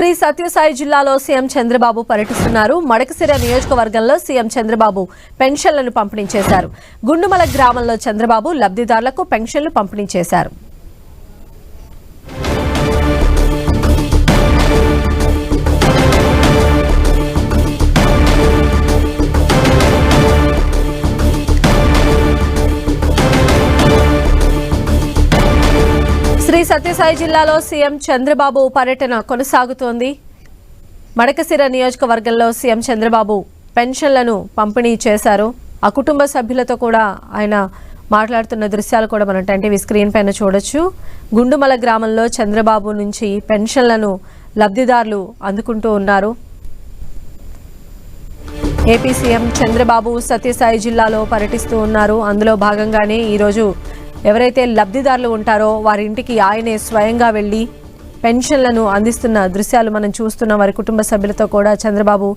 శ్రీ సత్యసాయి జిల్లాలో సీఎం చంద్రబాబు పర్యటిస్తున్నారు. మడకసిర నియోజకవర్గంలో సీఎం చంద్రబాబు పెన్షన్లను పంపిణీ చేశారు. గుండుమల గ్రామంలో చంద్రబాబు లబ్ధిదారులకు పెన్షన్లు పంపిణీ చేశారు. శ్రీ సత్యసాయి జిల్లాలో సీఎం చంద్రబాబు పర్యటన కొనసాగుతోంది. మడకసిర నియోజకవర్గంలో సీఎం చంద్రబాబు పెన్షన్లను పంపిణీ చేశారు. ఆ కుటుంబ సభ్యులతో కూడా ఆయన మాట్లాడుతున్న దృశ్యాలు కూడా మనం టీవీ స్క్రీన్ పైన చూడొచ్చు. గుండుమల గ్రామంలో చంద్రబాబు నుంచి పెన్షన్లను లబ్ధిదారులు అందుకుంటూ ఉన్నారు. ఏపీ సీఎం చంద్రబాబు సత్యసాయి జిల్లాలో పర్యటిస్తూ ఉన్నారు. అందులో భాగంగానే ఈరోజు ఎవరైతే లబ్ధిదారులు ఉంటారో వారి ఇంటికి ఆయనే స్వయంగా వెళ్ళి పెన్షన్లను అందిస్తున్న దృశ్యాలు మనం చూస్తున్న వారి కుటుంబ సభ్యులతో కూడా చంద్రబాబు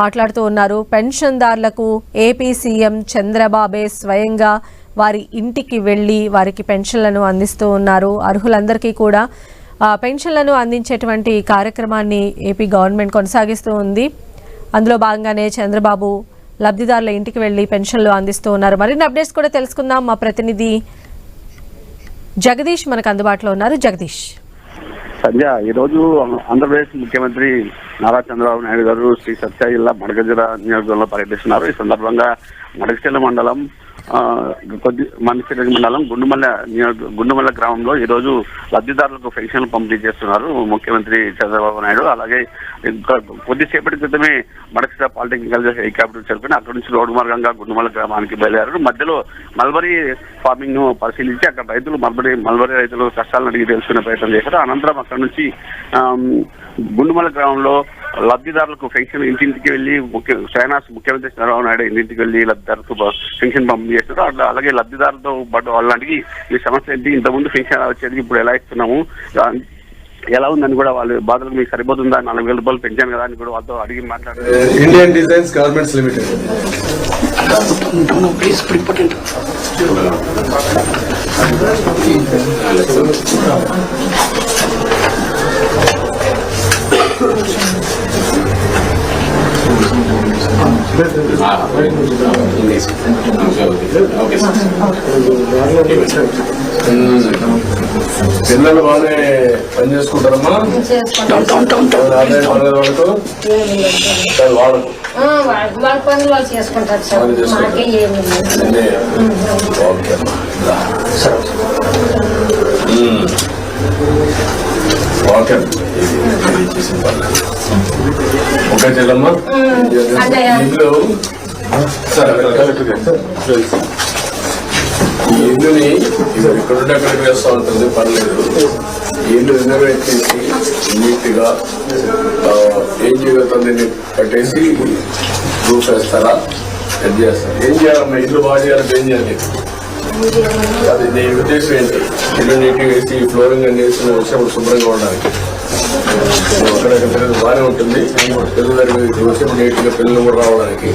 మాట్లాడుతూ ఉన్నారు. పెన్షన్దారులకు ఏపీ సీఎం చంద్రబాబే స్వయంగా వారి ఇంటికి వెళ్ళి వారికి పెన్షన్లను అందిస్తూ ఉన్నారు. అర్హులందరికీ కూడా పెన్షన్లను అందించేటువంటి కార్యక్రమాన్ని ఏపీ గవర్నమెంట్ కొనసాగిస్తూ ఉంది. అందులో భాగంగానే చంద్రబాబు లబ్ధిదారుల ఇంటికి వెళ్ళి పెన్షన్లు అందిస్తూ ఉన్నారు. మరిన్ని అప్డేట్స్ కూడా తెలుసుకుందాం. మా ప్రతినిధి జగదీష్ మనకు అందుబాటులో ఉన్నారు. జగదీష్. సంధ్య ఈ రోజు ఆంధ్రప్రదేశ్ ముఖ్యమంత్రి నారా చంద్రబాబు నాయుడు గారు శ్రీ సత్య జిల్లా మడగజిర నియోజకవర్గంలో పర్యటిస్తున్నారు. ఈ సందర్భంగా మడగచిల మండలం కొద్ది మణిసిర మండలం గుండుమల్ల గుండుమల్ల గ్రామంలో ఈరోజు లబ్ధిదారులకు పెన్షన్లు పంపిణీ చేస్తున్నారు ముఖ్యమంత్రి చంద్రబాబు నాయుడు. అలాగే కొద్దిసేపటి క్రితమే మడకసిర పాలిటెక్నికల్ హెలికాప్టర్ చేరుకుని అక్కడి నుంచి రోడ్డు మార్గంగా గుండుమల్ల గ్రామానికి బయలుదేరారు. మధ్యలో మల్బరీ ఫార్మింగ్ను పరిశీలించి అక్కడ రైతులు మల్బరీ మల్బరీ రైతులు కష్టాలను అడిగి తెలుసుకునే ప్రయత్నం చేశారు. అనంతరం అక్కడి నుంచి గుండుమల్ల గ్రామంలో లబ్ధిదారులకు పెన్షన్ ఇంటింటికి వెళ్ళి ముఖ్య శ్రేనాస్ ముఖ్యమంత్రి చంద్రబాబు నాయుడు ఇంటింటికి వెళ్ళి లబ్ధిదారులకు పెన్షన్ పంపిణీ చేస్తారు. అట్లా అలాగే లబ్ధిదారులతో పాటు వాళ్ళకి ఈ సమస్య ఏంటి? ఇంతకుముందు పెన్షన్ వచ్చేది ఇప్పుడు ఎలా ఇస్తున్నాము? ఎలా ఉందని కూడా వాళ్ళు బాధలు మీకు సరిపోతుందా? నాలుగు వేల రూపాయలు పెంచాను కదా అని కూడా వాళ్ళతో అడిగి మాట్లాడారు. ఇండియన్ డిజైన్స్ గార్మెంట్స్ లిమిటెడ్ పిల్లలు బాగానే పని చేసుకుంటారమ్మా. వాళ్ళ పనులు వాళ్ళు చేసుకుంటారు సార్. మాకే ఏమి ఓకే అమ్మా. ఓకే ఓకే చెల్లమ్మా. ఇంట్లో సరే ఈ ఇల్లుని ఇప్పుడు ఇక్కడ ఉంటే అక్కడ వేస్తూ ఉంటుంది పర్లేదు. ఇల్లు రినోవేట్ చేసి నీట్గా ఆ, ఏం చేయగలుగుతుంది కట్టేసి రూఫ్ వేస్తారా అది చేస్తారు? ఏం చేయాలమ్మా? ఇల్లు బాగా చేయాలంటే ఏం చేయాలి అది నీ ఉద్దేశం ఏంటి? ఇల్లు నీట్గా వేసి ఫ్లోరింగ్ అన్ని వేసి నువ్వు వచ్చినప్పుడు శుభ్రంగా ఉండడానికి అక్కడ పిల్లలు బాగానే ఉంటుంది. పిల్లలు వచ్చేప్పుడు నేటిగా పిల్లలు కూడా రావడానికి.